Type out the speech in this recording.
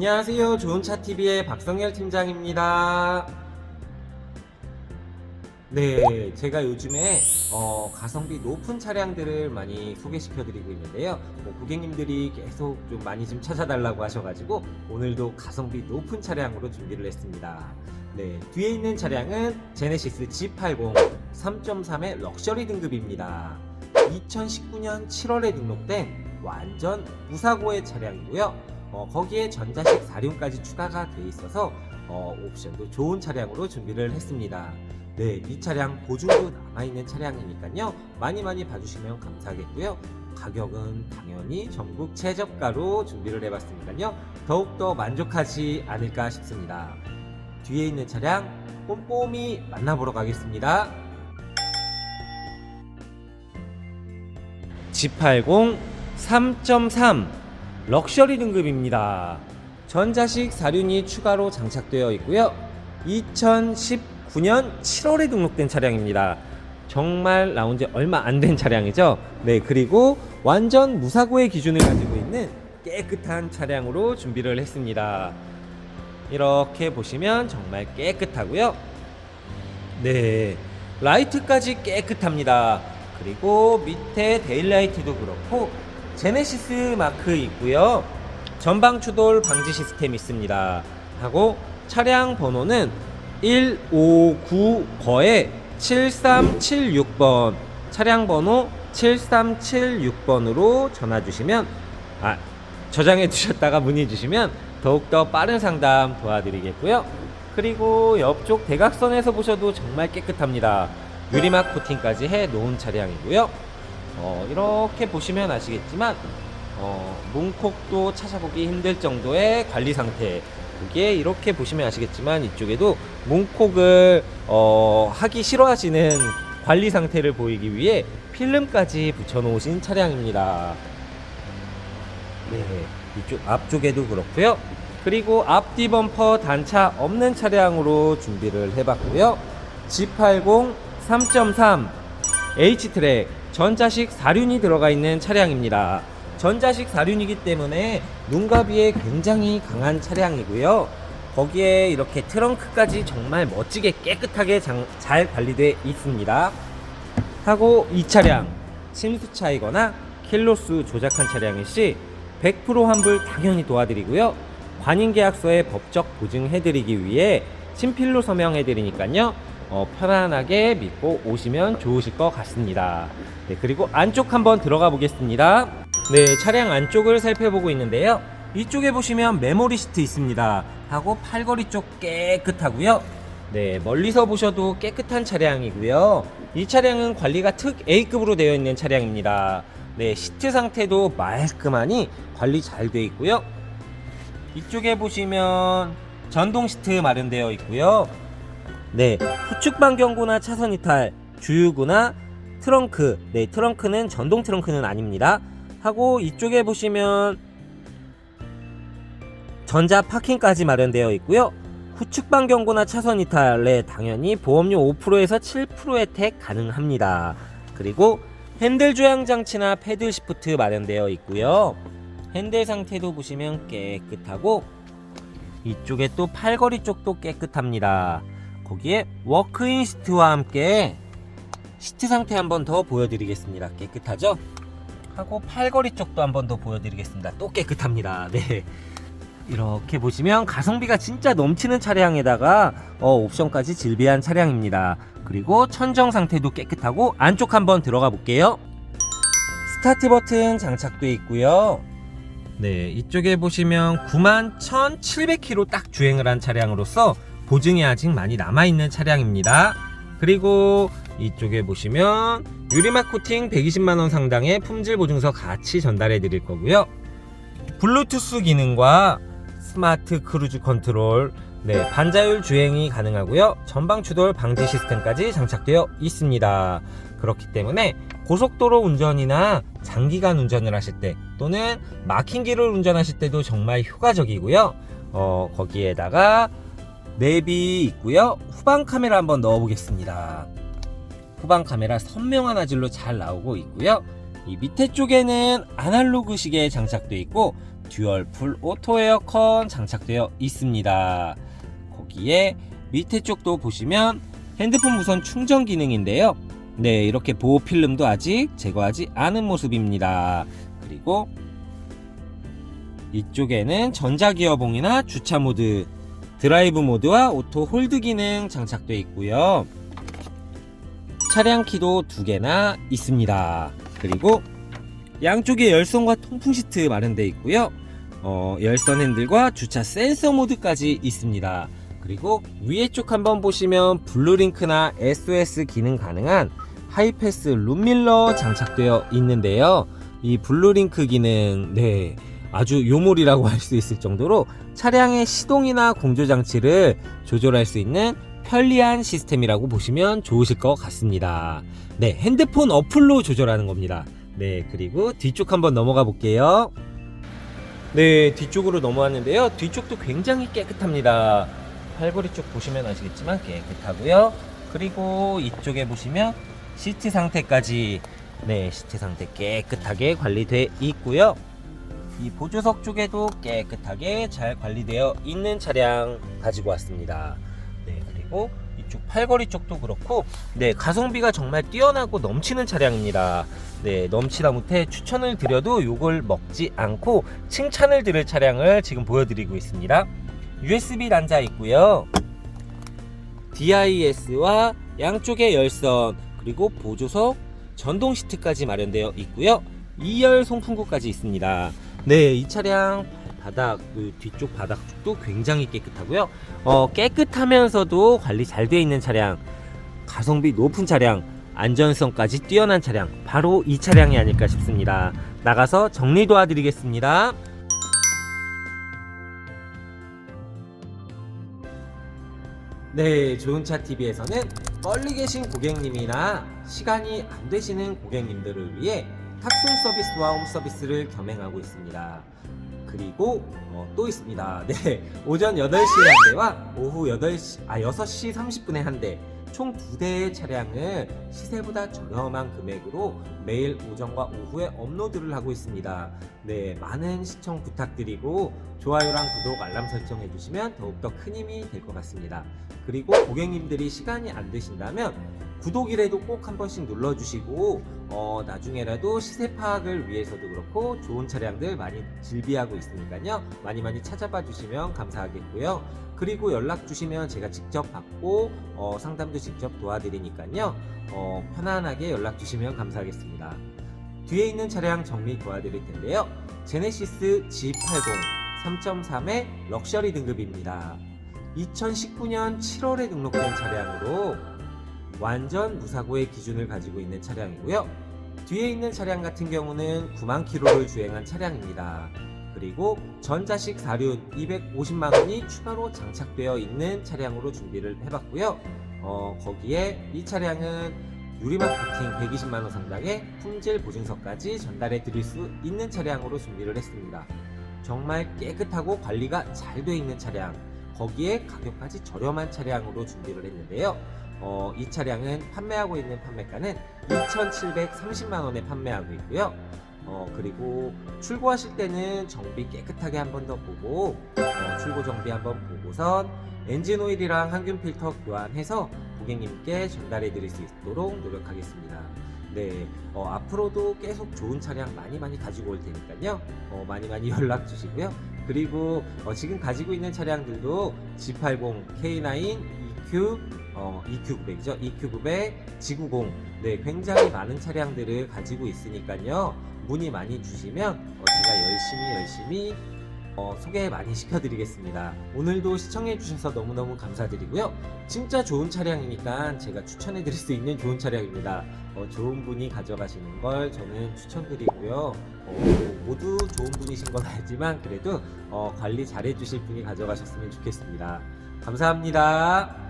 안녕하세요. 좋은차TV의 박성열 팀장입니다. 네, 제가 요즘에 어, 가성비 높은 차량들을 많이 소개시켜 드리고 있는데요. 뭐 고객님들이 계속 좀 많이 좀 찾아달라고 하셔가지고 오늘도 가성비 높은 차량으로 준비를 했습니다. 네, 뒤에 있는 차량은 제네시스 G80 3.3의 럭셔리 등급입니다. 2019년 7월에 등록된 완전 무사고의 차량이고요. 어, 거기에 전자식 사륜까지 추가가 돼 있어서 어, 옵션도 좋은 차량으로 준비를 했습니다. 네, 이 차량 보증도 남아있는 차량이니까요. 많이 많이 봐주시면 감사하겠고요. 가격은 당연히 전국 최저가로 준비를 해봤으니까요. 더욱더 만족하지 않을까 싶습니다. 뒤에 있는 차량 꼼꼼히 만나보러 가겠습니다. G80 3.3 럭셔리 등급입니다. 전자식 사륜이 추가로 장착되어 있고요. 2019년 7월에 등록된 차량입니다. 정말 나온 지 얼마 안 된 차량이죠. 네, 그리고 완전 무사고의 기준을 가지고 있는 깨끗한 차량으로 준비를 했습니다. 이렇게 보시면 정말 깨끗하고요. 네, 라이트까지 깨끗합니다. 그리고 밑에 데일라이트도 그렇고 제네시스 마크 있고요. 전방 추돌 방지 시스템 있습니다. 하고 차량 번호는 159거에 7376번 차량 번호 7376번으로 전화 주시면 아 저장해 두셨다가 문의 주시면 더욱더 빠른 상담 도와드리겠고요. 그리고 옆쪽 대각선에서 보셔도 정말 깨끗합니다. 유리막 코팅까지 해 놓은 차량이고요. 어, 이렇게 보시면 아시겠지만 어, 문콕도 찾아보기 힘들 정도의 관리 상태. 이게 이렇게 보시면 아시겠지만 이쪽에도 문콕을 어, 하기 싫어하시는 관리 상태를 보이기 위해 필름까지 붙여놓으신 차량입니다. 네, 이쪽 앞쪽에도 그렇고요. 그리고 앞뒤 범퍼 단차 없는 차량으로 준비를 해봤고요. G80 3.3 H트랙 전자식 사륜이 들어가 있는 차량입니다. 전자식 사륜이기 때문에 눈가비에 굉장히 강한 차량이고요. 거기에 이렇게 트렁크까지 정말 멋지게 깨끗하게 장- 잘 관리되어 있습니다. 하고 이 차량 침수차이거나 킬로수 조작한 차량일 시 100% 환불 당연히 도와드리고요. 관인계약서에 법적 보증해드리기 위해 친필로 서명해드리니까요. 어, 편안하게 믿고 오시면 좋으실 것 같습니다. 네, 그리고 안쪽 한번 들어가 보겠습니다. 네, 차량 안쪽을 살펴보고 있는데요. 이쪽에 보시면 메모리 시트 있습니다. 하고 팔걸이 쪽 깨끗하고요. 네, 멀리서 보셔도 깨끗한 차량이고요. 이 차량은 관리가 특 A급으로 되어 있는 차량입니다. 네, 시트 상태도 말끔하니 관리 잘 되어 있고요. 이쪽에 보시면 전동 시트 마련되어 있고요. 네, 후측 반경고나 차선 이탈, 주유구나 트렁크. 네, 트렁크는 전동 트렁크는 아닙니다. 하고 이쪽에 보시면 전자 파킹까지 마련되어 있고요. 후측 반경고나 차선 이탈에 당연히 보험료 5%에서 7% 혜택 가능합니다. 그리고 핸들 조향 장치나 패들 시프트 마련되어 있고요. 핸들 상태도 보시면 깨끗하고 이쪽에 또 팔걸이 쪽도 깨끗합니다. 거기에 워크인 시트와 함께 시트 상태 한번 더 보여드리겠습니다. 깨끗하죠? 하고 팔걸이 쪽도 한번 더 보여드리겠습니다. 또 깨끗합니다. 네. 이렇게 보시면 가성비가 진짜 넘치는 차량에다가 어, 옵션까지 질비한 차량입니다. 그리고 천정 상태도 깨끗하고 안쪽 한번 들어가 볼게요. 스타트 버튼 장착돼 있고요. 네, 이쪽에 보시면 91,700km 딱 주행을 한 차량으로서 보증이 아직 많이 남아있는 차량입니다. 그리고 이쪽에 보시면 유리막 코팅 120만원 상당의 품질 보증서 같이 전달해 드릴 거고요. 블루투스 기능과 스마트 크루즈 컨트롤, 네, 반자율 주행이 가능하고요. 전방 추돌 방지 시스템까지 장착되어 있습니다. 그렇기 때문에 고속도로 운전이나 장기간 운전을 하실 때 또는 막힌 길을 운전하실 때도 정말 효과적이고요. 어, 거기에다가 맵이 있고요. 후방 카메라 한번 넣어 보겠습니다. 후방 카메라 선명한 화질로 잘 나오고 있고요. 이 밑에 쪽에는 아날로그 시계 장착되어 있고 듀얼 풀 오토 에어컨 장착되어 있습니다. 거기에 밑에 쪽도 보시면 핸드폰 무선 충전 기능인데요. 네, 이렇게 보호 필름도 아직 제거하지 않은 모습입니다. 그리고 이쪽에는 전자 기어봉이나 주차 모드, 드라이브 모드와 오토 홀드 기능 장착되어 있고요. 차량 키도 두 개나 있습니다. 그리고 양쪽에 열선과 통풍 시트 마련되어 있고요. 어, 열선 핸들과 주차 센서 모드까지 있습니다. 그리고 위에 쪽 한번 보시면 블루링크나 SOS 기능 가능한 하이패스 룸밀러 장착되어 있는데요. 이 블루링크 기능, 네. 아주 요물이라고 할 수 있을 정도로 차량의 시동이나 공조 장치를 조절할 수 있는 편리한 시스템이라고 보시면 좋으실 것 같습니다. 네, 핸드폰 어플로 조절하는 겁니다. 네, 그리고 뒤쪽 한번 넘어가 볼게요. 네, 뒤쪽으로 넘어왔는데요. 뒤쪽도 굉장히 깨끗합니다. 팔걸이 쪽 보시면 아시겠지만 깨끗하고요. 그리고 이쪽에 보시면 시트 상태까지 네, 시트 상태 깨끗하게 관리돼 있고요. 이 보조석 쪽에도 깨끗하게 잘 관리되어 있는 차량 가지고 왔습니다. 네, 그리고 이쪽 팔걸이 쪽도 그렇고, 네, 가성비가 정말 뛰어나고 넘치는 차량입니다. 네, 넘치다 못해 추천을 드려도 욕을 먹지 않고 칭찬을 들을 차량을 지금 보여드리고 있습니다. USB 단자 있고요. DIS와 양쪽에 열선, 그리고 보조석, 전동 시트까지 마련되어 있고요. 2열 송풍구까지 있습니다. 네, 이 차량 바닥, 그 뒤쪽 바닥 쪽도 굉장히 깨끗하고요. 어, 깨끗하면서도 관리 잘 되어 있는 차량, 가성비 높은 차량, 안전성까지 뛰어난 차량, 바로 이 차량이 아닐까 싶습니다. 나가서 정리 도와드리겠습니다. 네, 좋은차 TV에서는 멀리 계신 고객님이나 시간이 안 되시는 고객님들을 위해 탁송 서비스와 홈 서비스를 겸행하고 있습니다. 그리고 어, 또 있습니다. 네, 오전 8시에 한 대와 오후 8시, 아 6시 30분에 한 대, 총 두 대의 차량을 시세보다 저렴한 금액으로 매일 오전과 오후에 업로드를 하고 있습니다. 네, 많은 시청 부탁드리고 좋아요랑 구독, 알람 설정 해 주시면 더욱더 큰 힘이 될 것 같습니다. 그리고 고객님들이 시간이 안 되신다면 구독이라도 꼭 한 번씩 눌러주시고 어, 나중에라도 시세 파악을 위해서도 그렇고 좋은 차량들 많이 질비하고 있으니까요. 많이 많이 찾아봐 주시면 감사하겠고요. 그리고 연락 주시면 제가 직접 받고 어, 상담도 직접 도와드리니까요. 어, 편안하게 연락 주시면 감사하겠습니다. 뒤에 있는 차량 정리 도와드릴 텐데요. 제네시스 G80 3.3의 럭셔리 등급입니다. 2019년 7월에 등록된 차량으로 완전 무사고의 기준을 가지고 있는 차량이고요. 뒤에 있는 차량 같은 경우는 9만 킬로를 주행한 차량입니다. 그리고 전자식 사륜 250만 원이 추가로 장착되어 있는 차량으로 준비를 해봤고요. 어, 거기에 이 차량은 유리막 코팅 120만 원 상당의 품질 보증서까지 전달해 드릴 수 있는 차량으로 준비를 했습니다. 정말 깨끗하고 관리가 잘 되어 있는 차량, 거기에 가격까지 저렴한 차량으로 준비를 했는데요. 어, 이 차량은 판매하고 있는 판매가는 2,730만 원에 판매하고 있고요. 어, 그리고 출고하실 때는 정비 깨끗하게 한 번 더 보고 어, 출고 정비 한 번 보고선 엔진 오일이랑 항균 필터 교환해서 고객님께 전달해 드릴 수 있도록 노력하겠습니다. 네, 어, 앞으로도 계속 좋은 차량 많이 많이 가지고 올 테니까요. 어, 많이 많이 연락 주시고요. 그리고 어, 지금 가지고 있는 차량들도 G80, K9, EQ, 어, EQ900이죠. EQ900, G90. 네, 굉장히 많은 차량들을 가지고 있으니까요. 문의 많이 주시면 어, 제가 열심히 열심히 어, 소개 많이 시켜드리겠습니다. 오늘도 시청해주셔서 너무너무 감사드리고요. 진짜 좋은 차량이니까 제가 추천해드릴 수 있는 좋은 차량입니다. 어, 좋은 분이 가져가시는 걸 저는 추천드리고요. 어, 모두 좋은 분이신 건 알지만 그래도 어, 관리 잘해주실 분이 가져가셨으면 좋겠습니다. 감사합니다.